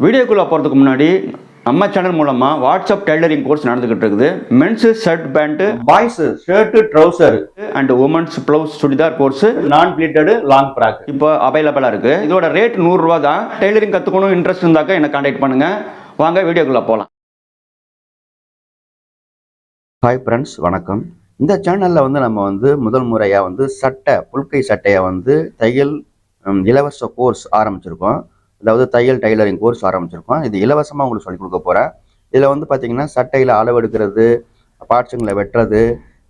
வீடியோக்குள்ளே போகிறதுக்கு முன்னாடி நம்ம சேனல் மூலமாக வாட்ஸ்அப் டெய்லரிங் கோர்ஸ் நடந்துகிட்டு இருக்குது. Men's shirt pant boys shirt trouser and women's blouse churidar course நான் பிளீட்டடு லாங் ஃப்ராக் இப்போ அவைலபிளாக இருக்குது இதோட ரேட் நூறுரூவா தான். டெய்லரிங் கற்றுக்கணும் இன்ட்ரெஸ்ட் இருந்தாக்க என்னை கான்டாக்ட் பண்ணுங்கள் வாங்க வீடியோக்குள்ளே போகலாம் ஹாய் ஃப்ரெண்ட்ஸ் வணக்கம். இந்த சேனலில் வந்து நம்ம வந்து முதல் முறையாக வந்து சட்டை புல்கை சட்டையை வந்து தையல் இலவச கோர்ஸ் ஆரம்பிச்சிருக்கோம். அதாவது தையல் டைலரிங் கோர்ஸ் ஆரம்பிச்சிருக்கோம். இது இலவசமாக உங்களுக்கு சொல்லிக் கொடுக்க போகிறேன் இதில் வந்து பார்த்தீங்கன்னா சட்டையில் அளவெடுக்கிறது பார்ட்ஸுங்களை வெட்டுறது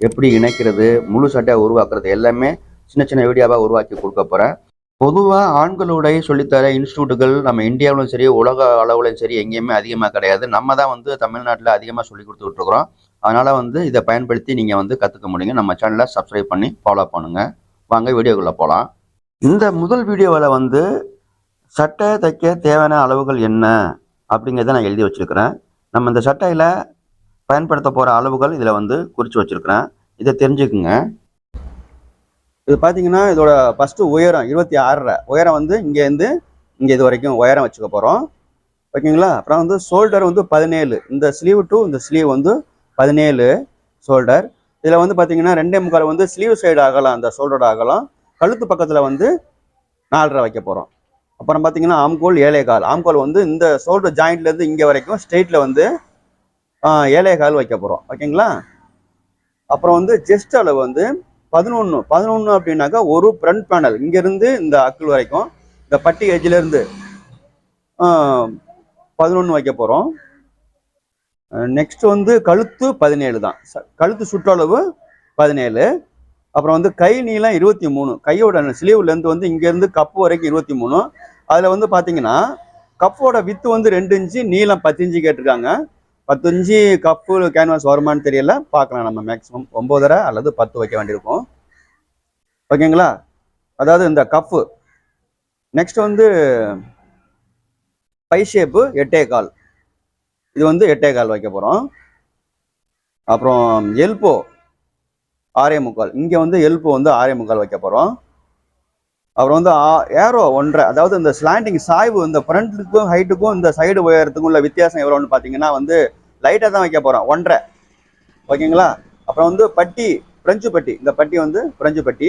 எப்படி இணைக்கிறது முழு சட்டையை உருவாக்குறது எல்லாமே சின்ன சின்ன வீடியோவாக உருவாக்கி கொடுக்க போகிறேன் பொதுவாக ஆண்களுடைய சொல்லித்தர இன்ஸ்டியூட்டுகள் நம்ம இந்தியாவிலும் சரி உலக அளவுலையும் சரி எங்கேயுமே அதிகமாக கிடையாது. நம்ம தான் வந்து தமிழ்நாட்டில் அதிகமாக சொல்லி கொடுத்துட்ருக்குறோம் அதனால் வந்து இதை பயன்படுத்தி நீங்கள் வந்து கற்றுக்க முடியுங்க. நம்ம சேனலை சப்ஸ்கிரைப் பண்ணி ஃபாலோ பண்ணுங்கள் வாங்க வீடியோக்குள்ளே போகலாம் இந்த முதல் வீடியோவில் வந்து சட்டை தைக்க தேவையான அளவுகள் என்ன? அப்படிங்கிறத நான் எழுதி வச்சுருக்கிறேன். நம்ம இந்த சட்டையில் பயன்படுத்த போகிற அளவுகள் இதில் வந்து குறித்து வச்சுருக்கிறேன். இதை தெரிஞ்சுக்குங்க. இது பார்த்தீங்கன்னா இதோட ஃபஸ்ட்டு உயரம் இருபத்தி ஆறரை. உயரம் வந்து இங்கேருந்து இங்கே இது வரைக்கும் உயரம் வச்சுக்க போகிறோம் ஓகேங்களா? அப்புறம் வந்து ஷோல்டர் வந்து பதினேழு. இந்த ஸ்லீவ் டு இந்த ஸ்லீவ் வந்து பதினேழு ஷோல்டர் இதில் வந்து பார்த்தீங்கன்னா ரெண்டே முக்கால் வந்து ஸ்லீவ் சைடு ஆகலாம் அந்த ஷோல்டரோட ஆகலாம். கழுத்து பக்கத்தில் வந்து நாலரை வைக்க போகிறோம் அப்புறம் பார்த்தீங்கன்னா ஆம்கோல் ஏழை கால். ஆம்கோல் வந்து இந்த ஷோல்டர் ஜாயிண்ட்லேருந்து இங்கே வரைக்கும் ஸ்ட்ரெயிட்டில் வந்து ஆ, கால் வைக்க போகிறோம் ஓகேங்களா? அப்புறம் வந்து செஸ்ட் அளவு வந்து பதினொன்று பதினொன்று அப்படின்னாக்கா ஒரு ஃப்ரண்ட் பேனல் இங்கேருந்து இந்த அக்குள் வரைக்கும் இந்த பட்டி ஏஜிலேருந்து பதினொன்று வைக்க போகிறோம் நெக்ஸ்ட் வந்து கழுத்து பதினேழு தான். ச- கழுத்து சுற்றளவு பதினேழு. அப்புறம் வந்து கை நீளம் இருபத்தி மூணு. கையோட ஸ்லீவ்லேருந்து வந்து இங்கேருந்து கப்பு வரைக்கும் இருபத்தி மூணு. அதில் வந்து பார்த்தீங்கன்னா கப்போட வித்து வந்து ரெண்டு இன்ச்சு நீளம் பத்து இன்ச்சு கேட்டிருக்காங்க. பத்து இன்ச்சு கப்பு கேன்வாஸ் வருமான்னு தெரியல. பார்க்கலாம் நம்ம மேக்ஸிமம் ஒம்போதரை அல்லது பத்து வைக்க வேண்டியிருக்கும். ஓகேங்களா? அதாவது இந்த கப்பு. நெக்ஸ்ட் வந்து பை ஷேப்பு எட்டே கால். இது வந்து எட்டே கால் வைக்க போகிறோம் அப்புறம் எல்போ ஆரே முக்கால். இங்கே வந்து எல்போ வந்து ஆரே முக்கால் வைக்க போகிறோம் அப்புறம் வந்து ஏரோ ஒன்றரை அதாவது இந்த ஸ்லாண்டிங் சாய்வு இந்த ஃப்ரண்ட்டுக்கும் ஹைட்டுக்கும் இந்த சைடு உயரத்துக்கும் உள்ள வித்தியாசம் எவ்வளோன்னு பார்த்தீங்கன்னா வந்து லைட்டாக தான் வைக்க போகிறோம் ஒன்றரை. ஓகேங்களா? அப்புறம் வந்து பட்டி பிரெஞ்சு பட்டி. இந்த பட்டி வந்து பிரெஞ்சு பட்டி.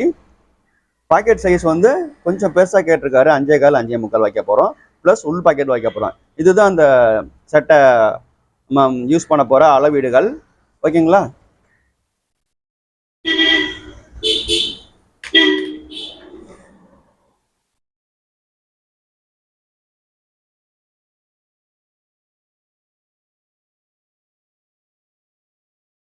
பாக்கெட் சைஸ் வந்து கொஞ்சம் பெருசாக கேட்டிருக்காரு அஞ்சே கால் அஞ்சே முக்கால் வைக்க போகிறோம் ப்ளஸ் உள் பாக்கெட் வைக்க போகிறோம் இதுதான் அந்த சட்டை யூஸ் பண்ண போகிற அளவீடுகள். ஓகேங்களா?